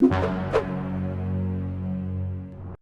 you.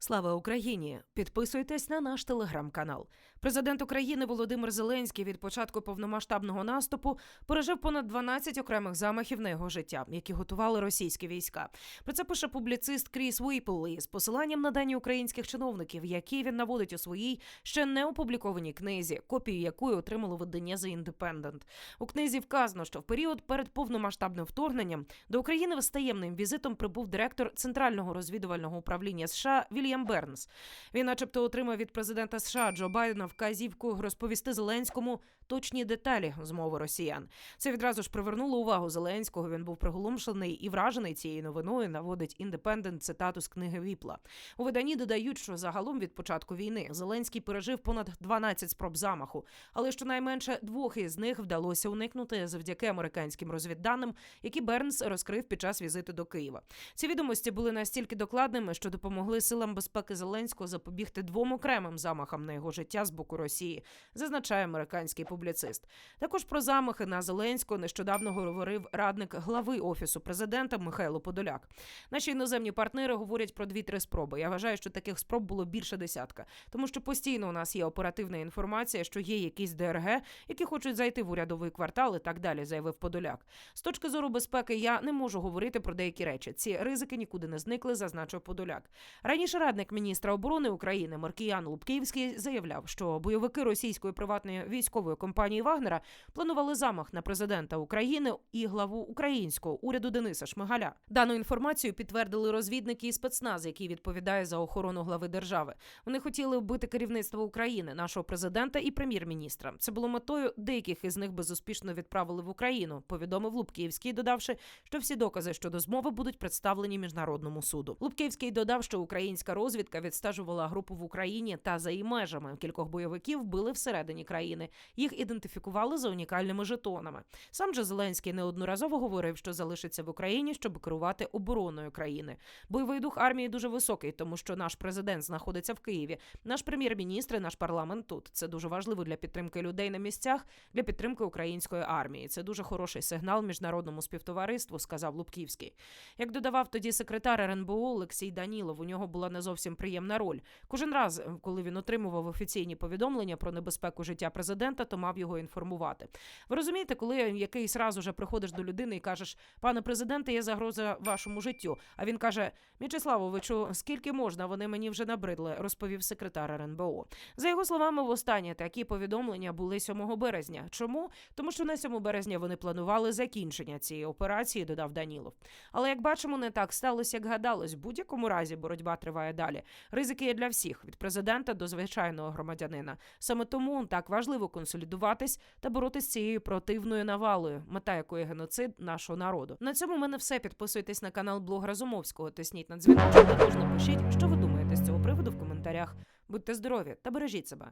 Слава Україні! Підписуйтесь на наш телеграм-канал. Президент України Володимир Зеленський від початку повномасштабного наступу пережив понад 12 окремих замахів на його життя, які готували російські війська. Про це пише публіцист Кріс Уіпл з посиланням на дані українських чиновників, які він наводить у своїй ще не опублікованій книзі, копію якої отримало видання The Independent. У книзі вказано, що в період перед повномасштабним вторгненням до України з таємним візитом прибув директор Центрального розвідувального управління США Вільям Бернс. Він, начебто, отримав від президента США Джо Байдена вказівку розповісти Зеленському точні деталі змови росіян. Це відразу ж привернуло увагу Зеленського. Він був приголомшений і вражений цією новиною. Наводить індепендент цитату з книги Віпла. У виданні додають, що загалом від початку війни Зеленський пережив понад 12 спроб замаху, але щонайменше двох із них вдалося уникнути завдяки американським розвідданим, які Бернс розкрив під час візиту до Києва. Ці відомості були настільки докладними, що допомогли силам безпеки Зеленського запобігти двом окремим замахам на його життя з боку Росії, зазначає американський публіцист. Також про замахи на Зеленського нещодавно говорив радник глави офісу президента Михайло Подоляк. Наші іноземні партнери говорять про дві-три спроби. Я вважаю, що таких спроб було більше десятка, тому що постійно у нас є оперативна інформація, що є якісь ДРГ, які хочуть зайти в урядовий квартал і так далі, заявив Подоляк. З точки зору безпеки я не можу говорити про деякі речі. Ці ризики нікуди не зникли, зазначив Подоляк. Раніше радник міністра оборони України Маркіян Лубківський заявляв, що бойовики російської приватної військової компанії Вагнера планували замах на президента України і главу українського уряду Дениса Шмигаля. Дану інформацію підтвердили розвідники і спецназ, який відповідає за охорону глави держави. Вони хотіли вбити керівництво України, нашого президента і прем'єр-міністра. Це було метою. Деяких із них безуспішно відправили в Україну. Повідомив Лубківський, додавши, що всі докази щодо змови будуть представлені міжнародному суду. Лубківський додав, що українська розвідка відстежувала групу в Україні та за її межами. Кількох бойовиків били всередині країни. Їх ідентифікували за унікальними жетонами. Сам же Зеленський неодноразово говорив, що залишиться в Україні, щоб керувати обороною країни. Бойовий дух армії дуже високий, тому що наш президент знаходиться в Києві. Наш прем'єр-міністр, і наш парламент тут. Це дуже важливо для підтримки людей на місцях, для підтримки української армії. Це дуже хороший сигнал міжнародному співтовариству, сказав Лубківський. Як додавав тоді секретар РНБО Олексій Данілов, у нього була не зовсім приємна роль. Кожен раз, е, коли він отримував офіційні повідомлення про небезпеку життя президента, то мав його інформувати. Ви розумієте, коли якийсь раз уже приходиш до людини і кажеш, пане президенте, є загроза вашому життю. А він каже: Мічеславовичу, скільки можна? Вони мені вже набридли, розповів секретар РНБО. За його словами, востаннє такі повідомлення були 7 березня. Чому? Тому що на 7 березня вони планували закінчення цієї операції, додав Данілов. Але як бачимо, не так сталося, як гадалось. В будь-якому разі боротьба триває далі. Ризики є для всіх від президента до звичайного громадянина. Саме тому так важливо консолідуватись та боротися з цією противною навалою, мета якої геноцид нашого народу. На цьому в мене все. Підписуйтесь на канал Блог Разумовського. Тисніть на дзвіночок. Також напишіть, що ви думаєте з цього приводу в коментарях. Будьте здорові та бережіть себе.